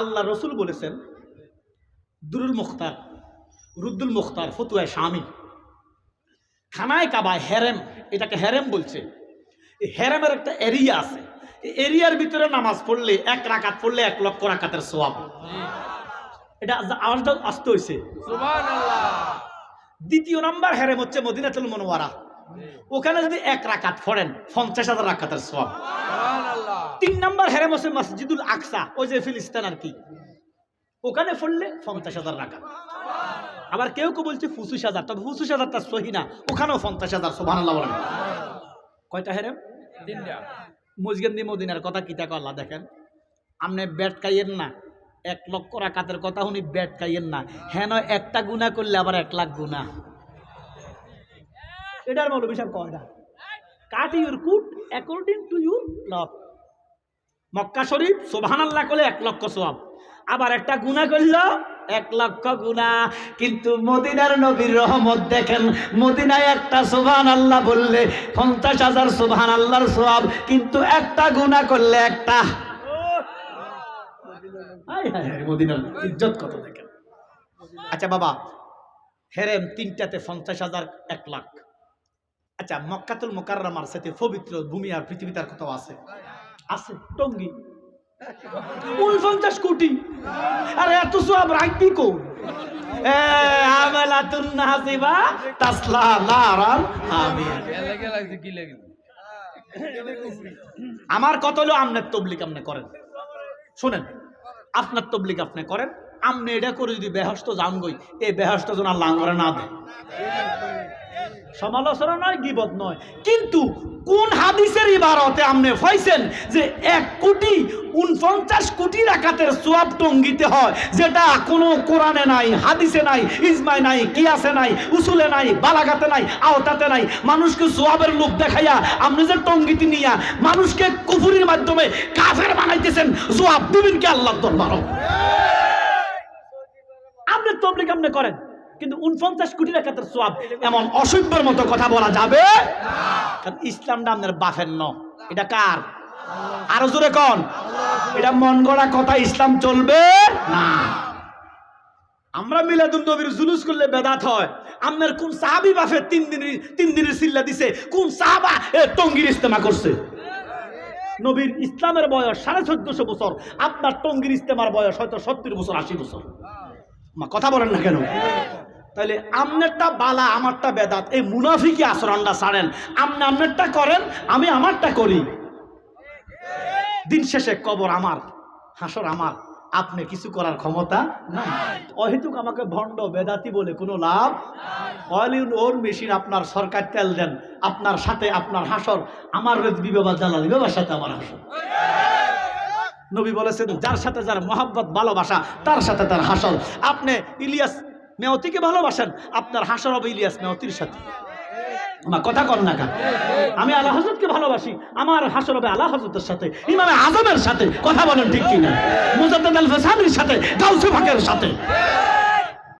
আল্লাহ রসুল বলেছেন দুরুল মুখতার রুদ্দুল মুখতার ফতুয়ায় স্বামী খানায় কাবায় হেরেম এটাকে হেরেম বলছে। হেরেমের একটা এরিয়া আছে। এরিয়ার ভিতরে নামাজ পড়লে এক রাকাত পড়লে এক লক্ষ রাকাতের সোয়াব এটা আওয়াজটা আসতে হয়েছে দ্বিতীয় নাম্বার হেরেম হচ্ছে মদিনাতুল মনোয়ারা ওখানে যদি এক রাকাত পড়েন পঞ্চাশ হাজার রাকাতের সোয়াব নাম্বার হেরেম হচ্ছে মসজিদুল আকসা ওই যে ফিলিস্তান আর কি। ওখানে পড়লে পঞ্চাশ হাজার রাকাত আবার কেউ কেউ বলছে পঁচিশ হাজার তবে পঁচিশ হাজারটা সহি না ওখানেও পঞ্চাশ হাজার সোভান কয়টা হেরেম? মুজগেন্দি মদিনার কথা কি তাকে আল্লাহ দেখেন? আপনি ব্যাট কাইয়েন না এক লক্ষ রাকাতের কথা উনি ব্যাট কাইয়েন না। হেন একটা গুণা করলে আবার এক লাখ গুণা এটার মৌলবী সাহেব কয়টা cut your coat according to your love Mecca শরীফ সোভান আল্লাহ করলে এক লক্ষ সোয়াব আবার একটা গুণা করল এক লক্ষ গুণা কিন্তু মদিনার নবীর রহমত দেখেন, মদিনায় একটা সোভান আল্লাহ বললে পঞ্চাশ হাজার সোভান আল্লাহর সোয়াব কিন্তু একটা গুণা করলে একটা। ইজ্জত কত দেখেন। আচ্ছা বাবা, হেরেম তিনটাতে পঞ্চাশ হাজার, এক লাখ। আচ্ছা মক্কাতুল মোকাররমার সাথে পবিত্র ভূমি আর পৃথিবী তার কোথাও আছে? আছে, টঙ্গি। উনপঞ্চাশ কোটি। আরে, এত সব রাখবি কো আমার কত হলো, আমনের তবলিক আপনি করেন। শুনেন, আপনার তবলিক আপনি করেন। আপনি এটা করে যদি বেহস্ত যান গই এই বেহস্ত যেন আল্লাহ করে না দেয়। সমালোচনা নয় গিবত নয়। কিন্তু কোন হাদিসের ইবারতে আপনি পাইছেন যে এক কোটি উনপঞ্চাশ কোটি রাকাতের সোয়াব টঙ্গিতে হয় যেটা কোনো কোরআনে নাই হাদিসে নাই ইজমায় নাই কিয়াসে নাই উসুলে নাই বালাগাতে নাই আওতাতে নাই। মানুষকে সোয়াবের লোক দেখাইয়া আপনি যে টঙ্গিতে নিয়া মানুষকে কুফুরির মাধ্যমে কাফের বানাইতেছেন জবাব দিবেন কি আল্লাহ দরবার? আপনি তবলিক আপনি করেন। কিন্তু উনপঞ্চাশ কোটি টাকাতের সোয়াব এমন অসভ্যের মতো কথা বলা যাবে? কারণ ইসলামটা আপনার বাফের ন এটা কার? আরও জোরে কন। এটা মন গড়া কথা ইসলাম চলবে না। আমরা মিলাদুল নবীর জুলুস করলে বেদাত হয়। আপনার কোন সাহাবি বাফে তিন দিনের তিন দিনের সিল্লা দিছে? কোন সাহাবা এ টঙ্গির ইস্তেমা করছে? নবীর ইসলামের বয়স সাড়ে চোদ্দশো বছর। আপনার টঙ্গির ইস্তেমার বয়স হয়তো সত্তর বছর আশি বছর। কথা বলেন না কেন? তাহলে আমনেরটা বালা, আমারটা বেদাত। এই মুনাফিকি আচরণটা ছাড়েন। আপনি আমনেরটা করেন, আমি আমারটা করি। দিন শেষে কবর আমার, হাসর আমার। আপনি কিছু করার ক্ষমতা নাই। অহেতুক আমাকে ভণ্ড, বেদাতি বলে কোনো লাভ অয়েল ওর মেশিন, আপনার সরকার তেল দেন। আপনার সাথে আপনার হাসর, আমার রেজবি বাবা জালালি বাবার সাথে আমার হাসর। নবী বলেছেন, যার সাথে যার মহাব্বত, ভালোবাসা, তার সাথে তার হাসর। আপনি ইলিয়াস মেয়তিকে ভালোবাসেন, আপনার হাসর হবে ইলিয়াস মেয়তির সাথে। আমার কথা কর না কেন? আমি আল্লাহ হজরতকে ভালোবাসি, আমার হাসর হবে আল্লাহ হজরতের সাথে, ইমামে আজমের সাথে, কথা বলেন ঠিক কিনা? মুজাদ্দ আল ফেসানির সাথে, গাউসে ফাঁকের সাথে।